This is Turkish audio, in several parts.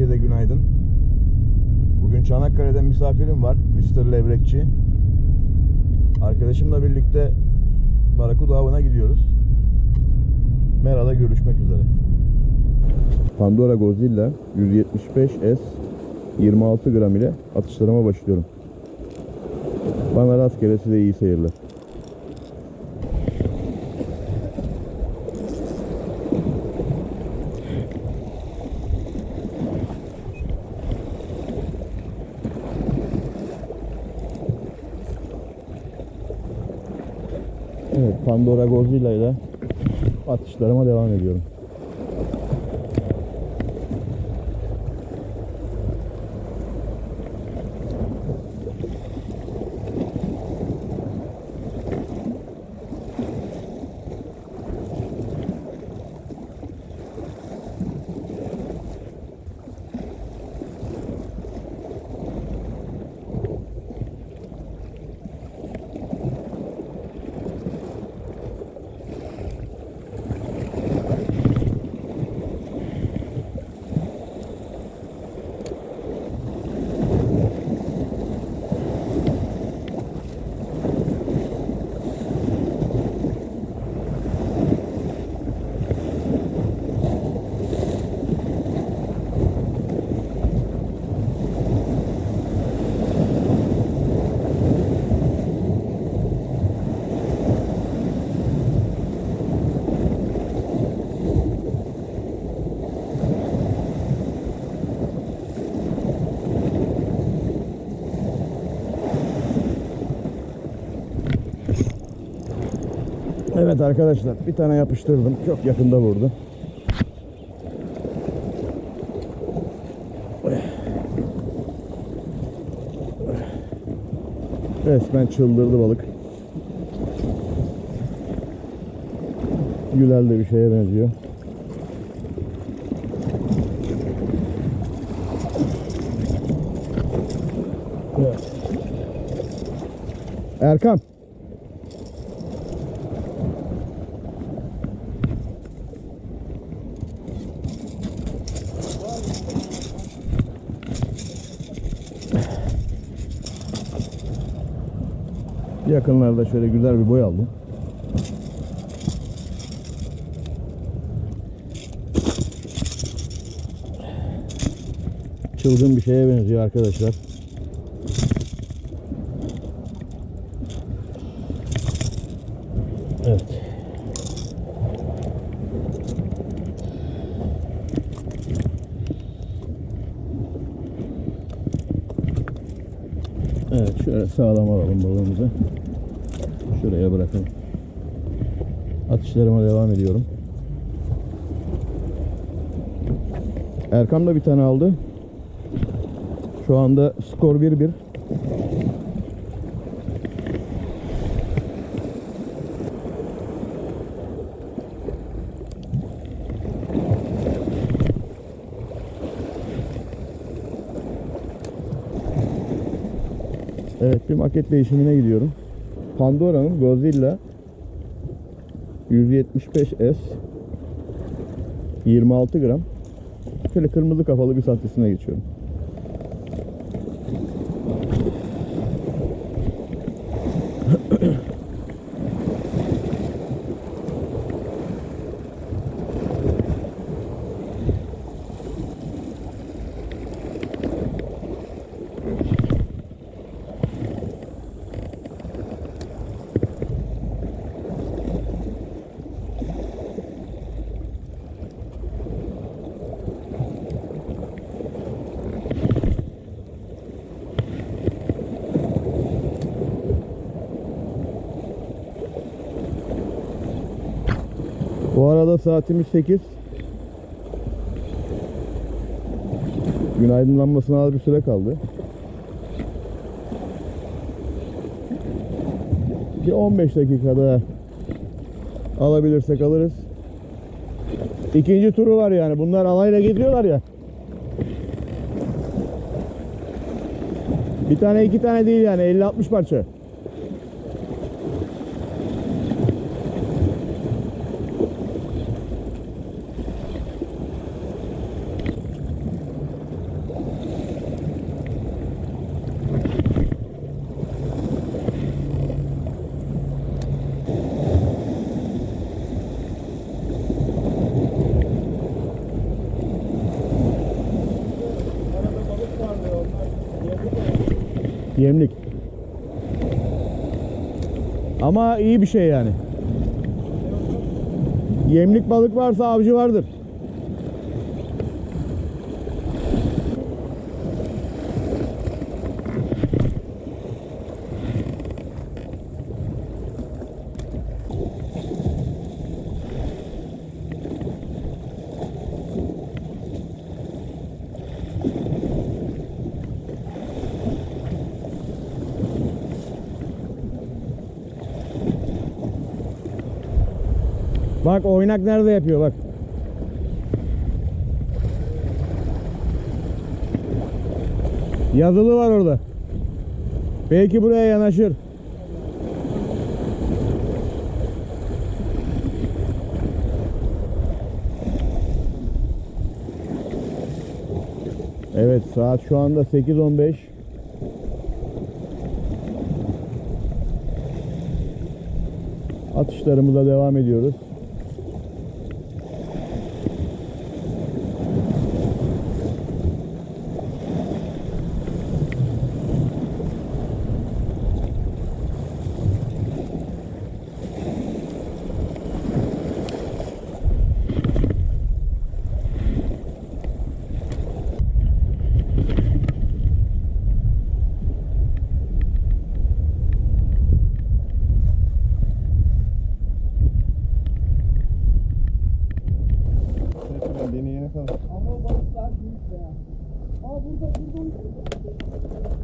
Herkese günaydın. Bugün Çanakkale'de misafirim var. Mr. Levrekçi. Arkadaşımla birlikte Barakuda avına gidiyoruz. Mera'da görüşmek üzere. Pandora Godzilla 175S 26 gram ile atışlarıma başlıyorum. Bana rastgele size iyi seyirler. Pandora Godzilla ile atışlarıma devam ediyorum. Evet arkadaşlar bir tane yapıştırdım. Çok yakında vurdu. Resmen çıldırdı balık. Gülel de bir şeye benziyor. Erkan. Yakınlarda şöyle güzel bir boy aldım. Çılgın bir şeye benziyor arkadaşlar. Evet şöyle sağlam alalım balığımızı. Şuraya bırakalım. Atışlarıma devam ediyorum. Erkan da bir tane aldı. Şu anda skor 1-1. Evet bir maket değişimine gidiyorum. Pandora'nın Godzilla 175S 26 gram şöyle kırmızı kafalı bir sahtesine geçiyorum. Bu arada saatimiz 8. Gün aydınlanmasına az bir süre kaldı. Bir 15 dakikada alabilirsek alırız. İkinci turu var yani. Bunlar alayla gidiyorlar ya. Bir tane iki tane değil yani 50-60 parça. Yemlik. Ama iyi bir şey yani. Yemlik balık varsa avcı vardır. Bak oynak nerede yapıyor bak. Yazılı var orada. Belki buraya yanaşır. Evet saat şu anda 8.15. Atışlarımıza devam ediyoruz.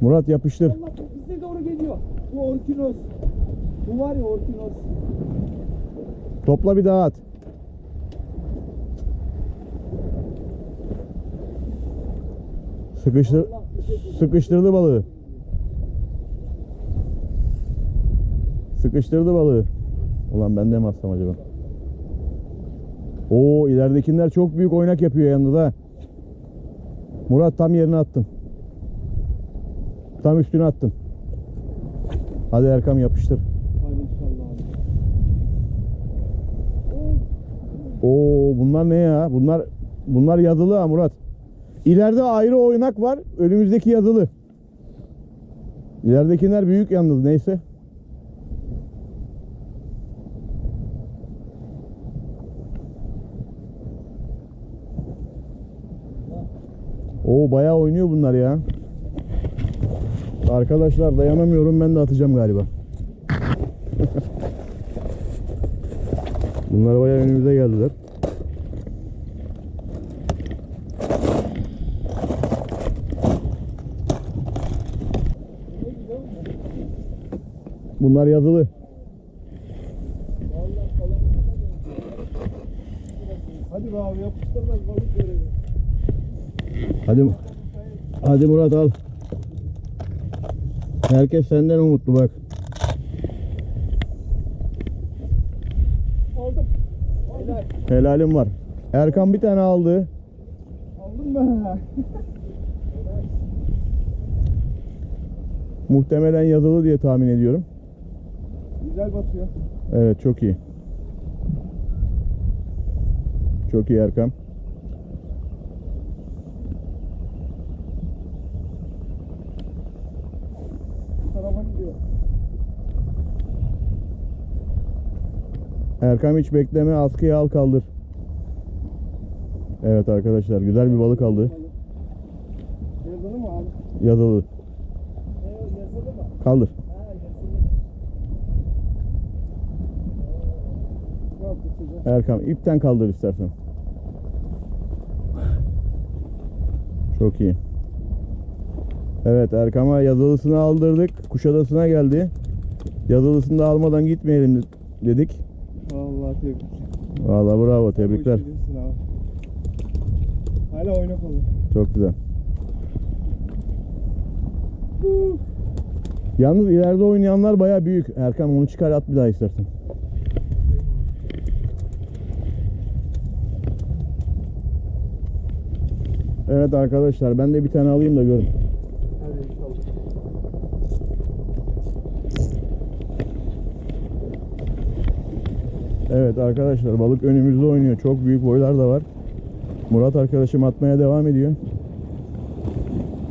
Murat yapıştır. Allah bize doğru geliyor. Bu orkinos. Bu var ya orkinos. Topla bir daha at. Sıkıştır, sıkıştırdı balığı. Sıkıştırdı balığı. Ulan ben de mi atsam acaba? Oo ileridekiler çok büyük oynak yapıyor yalnız ha. Murat tam yerine attın. Tam üstüne attın. Hadi Erkam yapıştır. Oo bunlar ne ya? Bunlar bunlar yazılı ha Murat. İleride ayrı oynak var. Önümüzdeki yazılı. İleridekiler büyük yalnız neyse. Oo bayağı oynuyor bunlar ya. Arkadaşlar dayanamıyorum ben de atacağım galiba. Bunlar bayağı önümüze geldiler. Bunlar yazılı. Hadi be abi yapıştır da balık görelim. Hadi Hadi Murat al. Herkes senden umutlu bak. Aldım. Helal. Helalim var. Erkan bir tane aldı. Aldım ben. Muhtemelen yazılı diye tahmin ediyorum. Güzel batıyor. Evet çok iyi. Çok iyi Erkan. Erkam hiç bekleme askıya al kaldır. Evet arkadaşlar güzel bir balık aldı. Yazılı mı abi? Yazılı. Kaldır. Erkam ipten kaldır istersen. Çok iyi. Evet Erkam'a yazılısını aldırdık. Kuşadası'na geldi. Yazılısını da almadan gitmeyelim dedik. Vallahi bravo tebrikler. Hala oynak olur. Çok güzel. Yalnız ileride oynayanlar baya büyük. Erkan onu çıkar at bir daha istersen. Evet arkadaşlar ben de bir tane alayım da görün. Hadi inşallah. Evet arkadaşlar balık önümüzde oynuyor. Çok büyük boylar da var. Murat arkadaşım atmaya devam ediyor.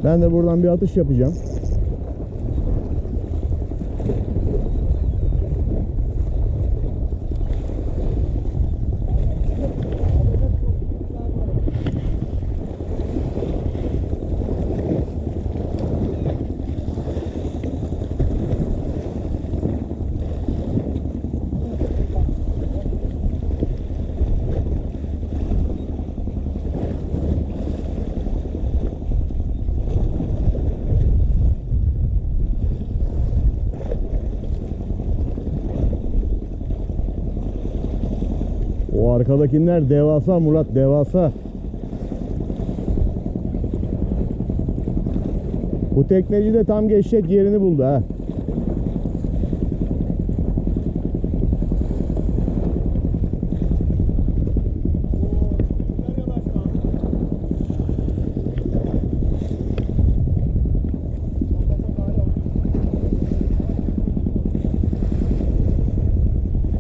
Ben de buradan bir atış yapacağım. Arkadakiler devasa Murat devasa. Bu tekneci de tam geçecek yerini buldu ha.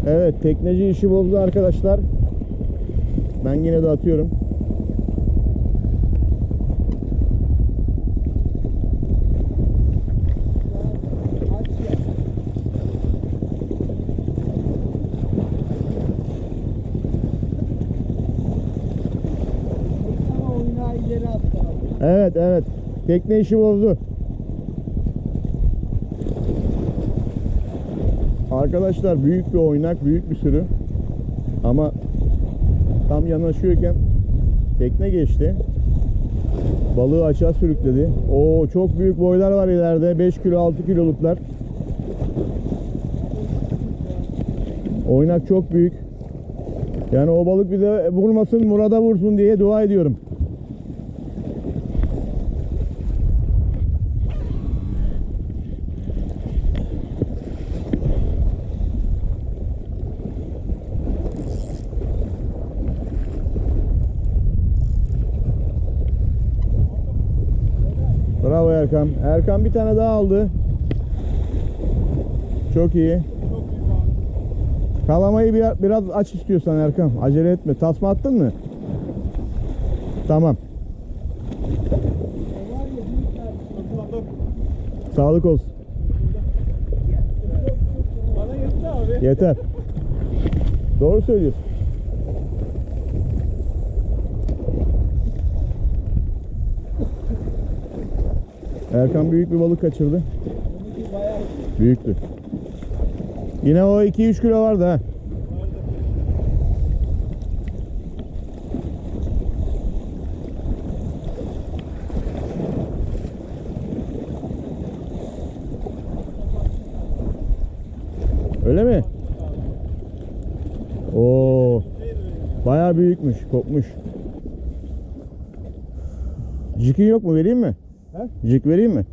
Evet tekneci işi bozdu arkadaşlar. Ben yine de atıyorum. Evet evet. Tekne işi bozdu. Arkadaşlar büyük bir oynak, büyük bir sürü. Ama tam yanaşıyorken tekne geçti. Balığı aşağı sürükledi. Oo çok büyük boylar var ileride. 5 kilo 6 kiloluklar. Oynak çok büyük. Yani o balık bize vurmasın, Murat'a vursun diye dua ediyorum. Bravo Erkan. Erkan bir tane daha aldı. Çok iyi. Çok abi. Kalamayı bir, biraz aç istiyorsan Erkan. Acele etme. Tasma attın mı? Tamam. Sağlık olsun. Bana yetti abi. Yeter. Doğru söylüyorsun. Erkan büyük bir balık kaçırdı. Büyüktü. Yine o 2-3 kilo vardı ha. Öyle mi? Oo, bayağı büyükmüş, kopmuş. Jikin yok mu? Vereyim mi? He? Jik vereyim mi?